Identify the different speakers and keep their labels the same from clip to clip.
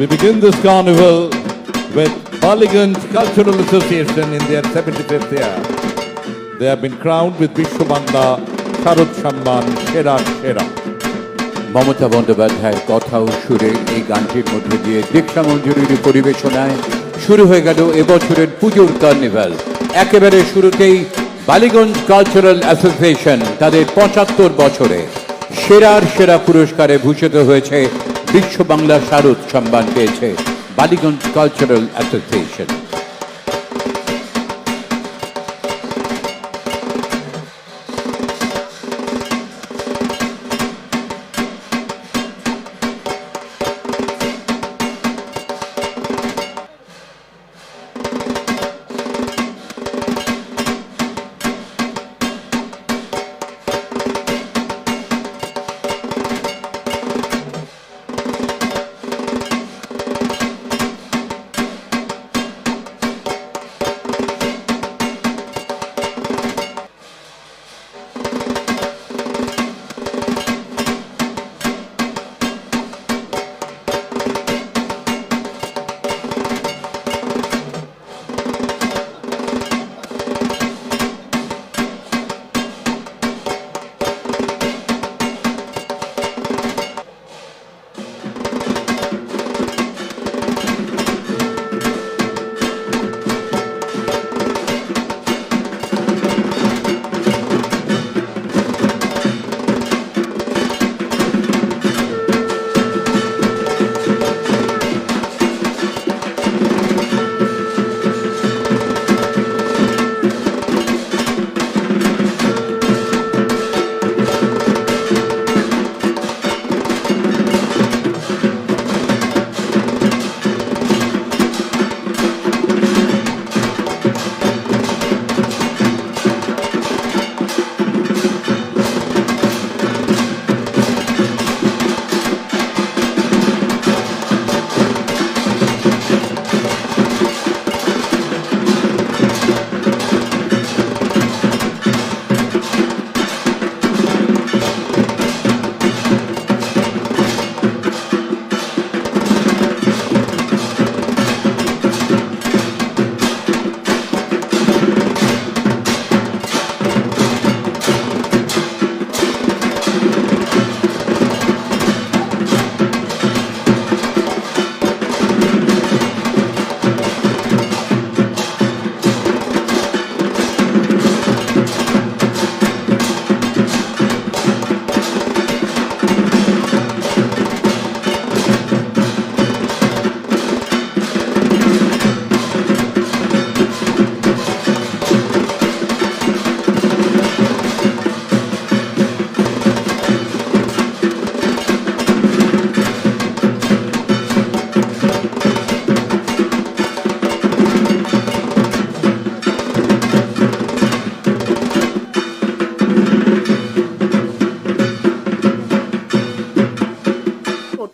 Speaker 1: We begin this carnival with Baligund Cultural Association in their 75th year. They have been crowned with Vishwabangla Sharad Shamman Shera Shera.
Speaker 2: Mamata বন্দ্যোপাধ্যায়ের কথা ও সুরে এই গানটির মধ্যে দিয়ে দীক্ষা মঞ্জুরির পরিবেশনায় শুরু হয়ে গেল এবছরের পুজোর কার্নিভাল একেবারে শুরুতেই বালিগঞ্জ কালচারাল অ্যাসোসিয়েশন তাদের পঁচাত্তর বছরে সেরার সেরা পুরস্কারে ভূষিত হয়েছে বিশ্ব বাংলা শারদ সম্মান পেয়েছে বালিগঞ্জ কালচারাল অ্যাসোসিয়েশন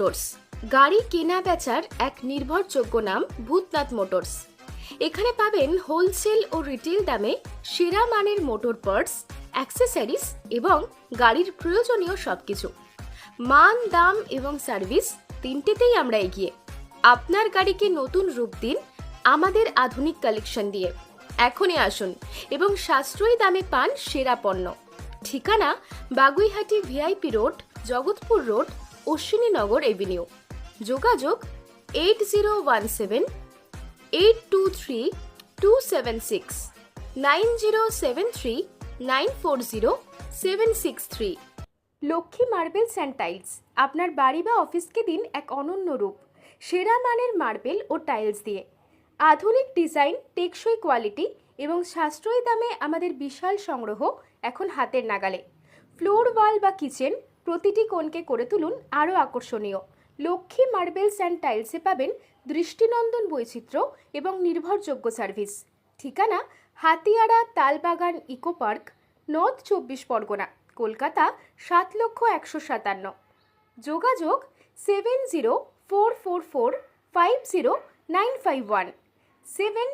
Speaker 3: মোটরস। গাড়ি কেনা বেচার এক নির্ভরযোগ্য নাম ভূতনাথ মোটরস। এখানে পাবেন হোলসেল ও রিটেল দামে সেরা মানের মোটর পার্টস, অ্যাক্সেসরিজ এবং গাড়ির প্রয়োজনীয় সবকিছু। মান, দাম এবং সার্ভিস তিনটেতেই আমরা এগিয়ে। আপনার গাড়িকে নতুন রূপ দিন আমাদের আধুনিক কালেকশন দিয়ে। এখনই আসুন এবং সাশ্রয়ী দামে পান সেরা পণ্য। ঠিকানা Baguiati VIP road, Jagatpur road Ashwininagar avenue. যোগাযোগ eight zero one seven, eight two three, two seven six, nine zero seven three, nine four zero, seven six three. Lakshmi marbles and tiles, আপনার বাড়ি বা অফিসকে দিন এক অনন্য রূপ। সেরা মানের মার্বেল ও টাইলস দিয়ে। আধুনিক ডিজাইন, টেকসই কোয়ালিটি এবং সাশ্রয়ী দামে আমাদের বিশাল সংগ্রহ এখন হাতের নাগালে। ফ্লোর ওয়াল বা কিচেন প্রতিটি কোণকে করে তুলুন আরও আকর্ষণীয়। লক্ষ্মী মার্বেলস অ্যান্ড টাইলসে পাবেন দৃষ্টিনন্দন বৈচিত্র্য এবং নির্ভরযোগ্য সার্ভিস। ঠিকানা Hatiara Talbagan eco park, north চব্বিশ পরগনা, কলকাতা সাত লক্ষ একশো সাতান্ন। যোগাযোগ seven zero four four four five zero nine five one, seven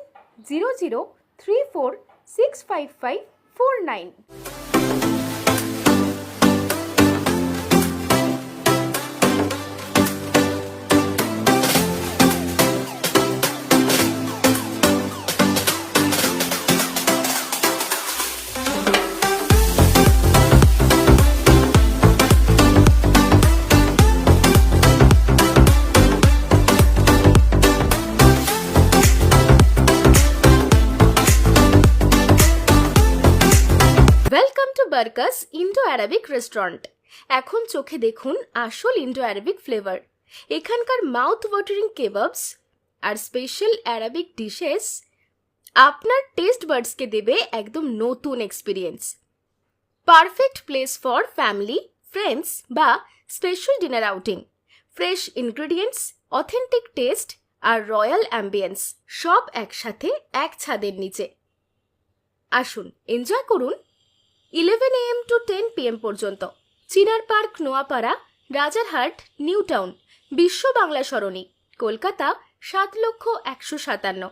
Speaker 3: zero zero three four six five five four nine. Circus Indo Arabic restaurant এখন চোখে দেখুন আসল ইন্ডো অ্যারাবিক ফ্লেভার এখানকার মাউথ ওয়াটারিং কেবাবস আর স্পেশাল অ্যারাবিক ডিশেস আপনার taste বার্ডসকে দেবে একদম নতুন experience perfect place for family friends বা special dinner outing fresh ingredients authentic taste আর রয়্যাল অ্যাম্বিয়েন্স সব একসাথে এক ছাদের নিচে। আসুন এনজয় করুন eleven AM to ten PM পর্যন্ত। Chinar park Noapara, Rajarhat new town Biswa Bangla Sarani, Kolkata সাত লক্ষ একশো সাতান্ন।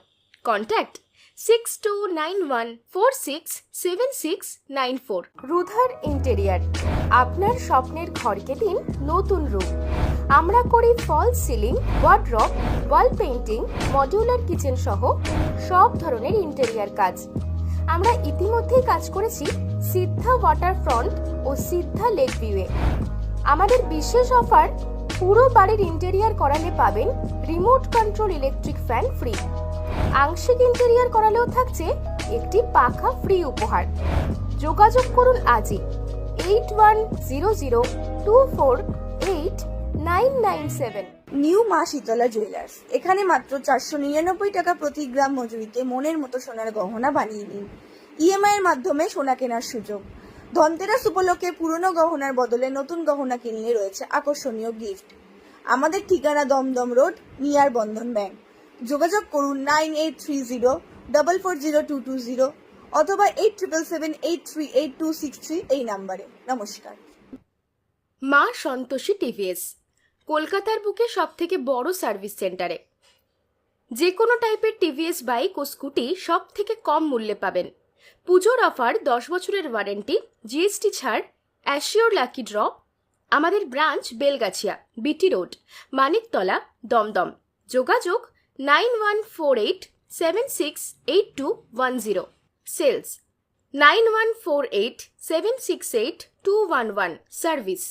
Speaker 3: Contact six two nine one four six seven six nine four. Rudhar interior, আপনার স্বপ্নের ঘরকে দিন নতুন রূপ। আমরা করি fall ceiling, wardrobe, wall painting, modular kitchen সহ সব ধরনের ইন্টেরিয়ার কাজ। আমরা ইতিমধ্যেই কাজ করেছি সিদ্ধা ওয়াটার ফ্রন্ট ও সিদ্ধা লেক ভিউয়ে আমাদের বিশেষ অফার পুরো বাড়ির ইন্টেরিয়ার করালে পাবেন remote control electric fan free আংশিক ইন্টেরিয়ার করালেও থাকছে একটি পাখা ফ্রি উপহার। যোগাযোগ করুন আজই eight one zero zero two four eight nine nine seven
Speaker 4: new Maa Sheetala jewellers এখানে মাত্র চারশো নিরানব্বই টাকা প্রতি গ্রাম মজুরিতে মনের মতো সোনার গহনা বানিয়ে নিন। ইএমআই এর মাধ্যমে সোনা কেনার সুযোগ। ধনতেরাস উপলক্ষে পুরনো গহনার বদলে নতুন গহনা কিনলে রয়েছে আকর্ষণীয় গিফট আমাদের ঠিকানা Dumdum road, near Bandhan bank. যোগাযোগ করুন nine eight three zero, double four zero two two zero অথবা eight triple seven eight three eight two six three এই নাম্বারে। নমস্কার।
Speaker 3: মা সন্তোষী টিভিএস, কলকাতার বুকে সব থেকে বড় সার্ভিস সেন্টারে। যে কোনো টাইপের টিভিএস, বাইক ও স্কুটি সব থেকে কম মূল্যে পাবেন। পুজোর অফার দশ বছরের ওয়ারেন্টি, জিএসটি ছাড়, অ্যাশিওর লাকি ড্র। আমাদের branch Belgachia, BT road, Maniktala, Dumdum. যোগাযোগ nine one four eight seven six eight two one zero. Sales nine one four eight seven six eight two one one service.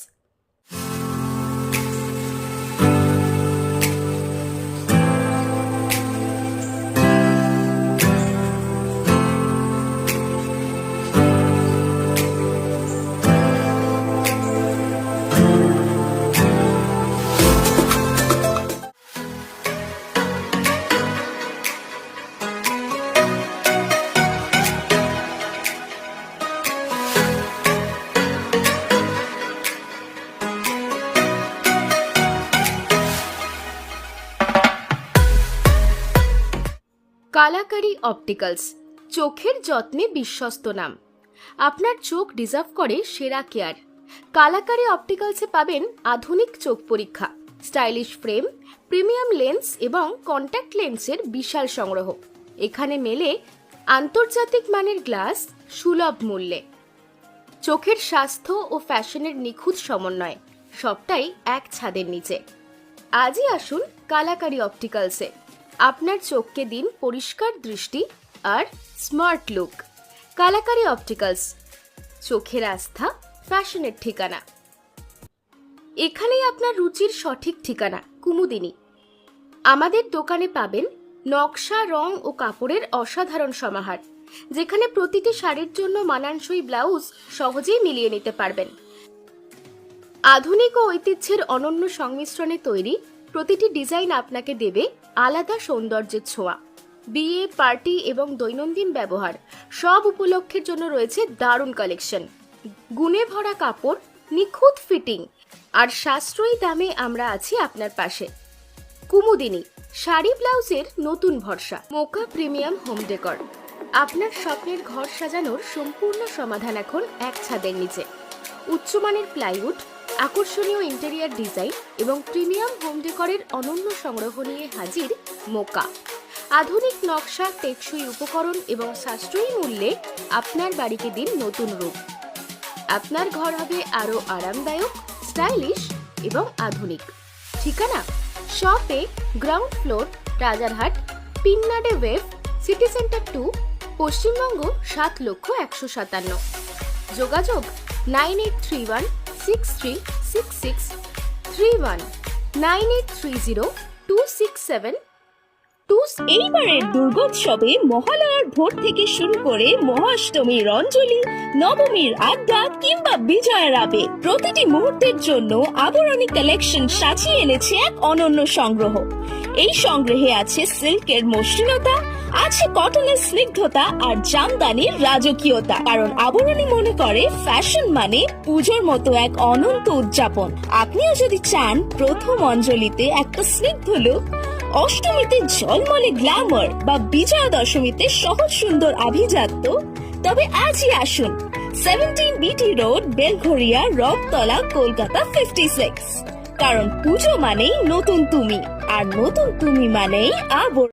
Speaker 3: Kalakari opticals, চোখের যত্নে বিশ্বস্ত নাম। আপনার চোখ deserve করে সেরা care. কালাকারি অপটিক্যালসে পাবেন আধুনিক চোখ পরীক্ষা, স্টাইলিশ ফ্রেম, প্রিমিয়াম লেন্স এবং কন্ট্যাক্ট লেন্সের বিশাল সংগ্রহ। এখানে মেলে আন্তর্জাতিক মানের গ্লাস সুলভ মূল্যে। চোখের স্বাস্থ্য ও ফ্যাশনের নিখুঁত সমন্বয়, সবটাই এক ছাদের নিচে। আজই আসুন কালাকারি অপটিক্যালসে। আপনার চোখকে দিন পরিষ্কার দৃষ্টি আর স্মার্ট লুক। কালাকারি অপটিক্যালস, চোখের আস্থা, ফ্যাশনের ঠিকানা। এখানেই আপনার রুচির সঠিক ঠিকানা, কুমুদিনী। আমাদের দোকানে পাবেন নকশা, রং ও কাপড়ের অসাধারণ সমাহার, যেখানে প্রতিটি শাড়ির জন্য মানানসই ব্লাউজ সহজেই মিলিয়ে নিতে পারবেন। আধুনিক ও ঐতিহ্যের অনন্য সংমিশ্রণে তৈরি প্রতিটি ডিজাইন আপনাকে দেবে আলাদা সৌন্দর্যের ছোঁয়া। বিয়ে, পার্টি এবং দৈনন্দিন ব্যবহার সব উপলক্ষের জন্য রয়েছে দারুণ কালেকশন। গুণে ভরা কাপড়, নিখুঁত ফিটিং আর সাশ্রয়ী দামে আমরা আছি আপনার পাশে। কুমুদিনী, শাড়ি, ব্লাউজের নতুন ভরসা। Moka premium home decor. আপনার স্বপ্নের ঘর সাজানোর সম্পূর্ণ সমাধান এখন এক ছাদের নিচে। উচ্চমানের প্লাইউড আকর্ষণীয় ইন্টেরিয়ার ডিজাইন এবং প্রিমিয়াম হোম ডেকরের অনন্য সংগ্রহ নিয়ে হাজির মোকা। আধুনিক নকশা, টেকসই উপকরণ এবং সাশ্রয়ী মূল্যে আপনার বাড়িকে দিন নতুন রূপ। আপনার ঘর হবে আরও আরামদায়ক স্টাইলিশ এবং আধুনিক। ঠিকানা? শপে ground floor Rajarhat, পিন্নাডে wave city centre two Paschimbanga সাত লক্ষ একশো সাতান্ন। যোগাযোগ nine eight three one six three six six three one nine eight three zero two six seven
Speaker 5: এইবারের দুর্গোৎসবে মহালয়ার ভোর থেকে শুরু করে মহাষ্টমীর অঞ্জলি নবমীর আড্ডা কিংবা বিজয়ের আবে প্রতিটি মুহূর্তের জন্য আবরণী কালেকশন সাজিয়ে এনেছে এক অনন্য সংগ্রহ। এই সংগ্রহে আছে সিল্কের মসৃণতা, আছে কটনের স্নিগ্ধতা আর জামদানির রাজকীয়তা। কারণ আবরণী মনে করে ফ্যাশন মানে পুজোর মতো এক অনন্ত উদযাপন। আপনিও যদি চান প্রথম অঞ্জলিতে একটা স্নিগ্ধ লুক, অষ্টমীতে ঝলমলে গ্ল্যামার বা বিজয়া দশমীতে সহজ সুন্দর আভিজাত্য, তবে আজই আসুন। Seventeen BT road Belgharia Rathtala, Kolkata fifty six কারণ পুজো মানেই নতুন তুমি আর নতুন তুমি মানেই আবর